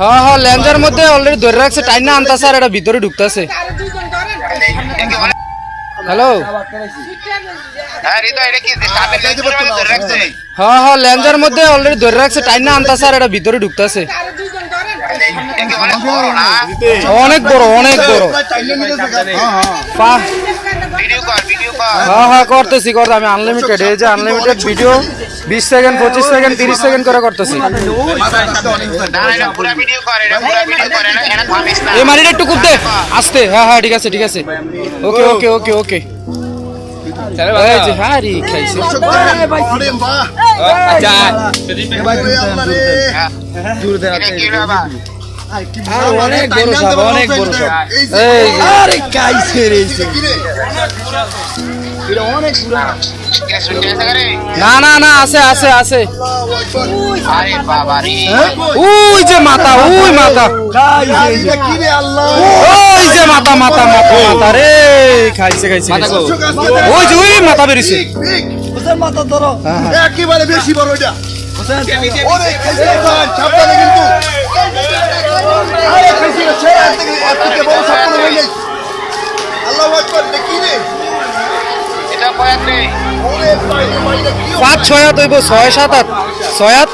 হ্যাঁ হ্যাঁ লেঞ্জার মধ্যে অলরেডি ধরে রাখছে। টাইম না আনতাছে আর এটা ভিতরে ঢুকতেছে। হ্যালো হ্যাঁ লেন্সের হ্যাঁ হ্যাঁ লেঞ্জার মধ্যে অলরেডি ধরে রাখছে। টাইম না আনতাছে আর এটা ভিতরে ঢুকতেছে। অনেক বড় অনেক বড়। কর হ্যাঁ হ্যাঁ করতেছি করতে আমি আনলিমিটেড এই যে আনলিমিটেড ভিডিও বিশ সেকেন্ড পঁচিশ সেকেন্ড তিরিশ সেকেন্ড করে করতেছি। না না এটা পুরো ভিডিও কর এটা পুরো ভিডিও কর এটা এটা থামিস না। এই মারিটা একটু কুপ দে আসতে হ্যাঁ হ্যাঁ ঠিক আছে ঠিক আছে। ওকে ওকে ওকে ওকে। এই হ্যাঁ অনেক বড় সাপ অনেক বড় সাপ। আরে কাইছে রে না না না আছে আছে আছে। রে। ওই যে মাথা ওই মাথা। কাইছে কি রে আল্লাহ। ওই যে মাথা মাথা মাথা মাথা রে খাইছে খাইছে। ওই যে ওই মাথা বেরিয়েছে। মাথা ধরো। একেবারে বেশি বড় সাবধানে কিন্তু। থেকে বড় আল্লাহু আকবার দেখি রে। এটা নেই। পাঁচ ছয় হাত হইব ছয় সাত হাত। ছয় হাত?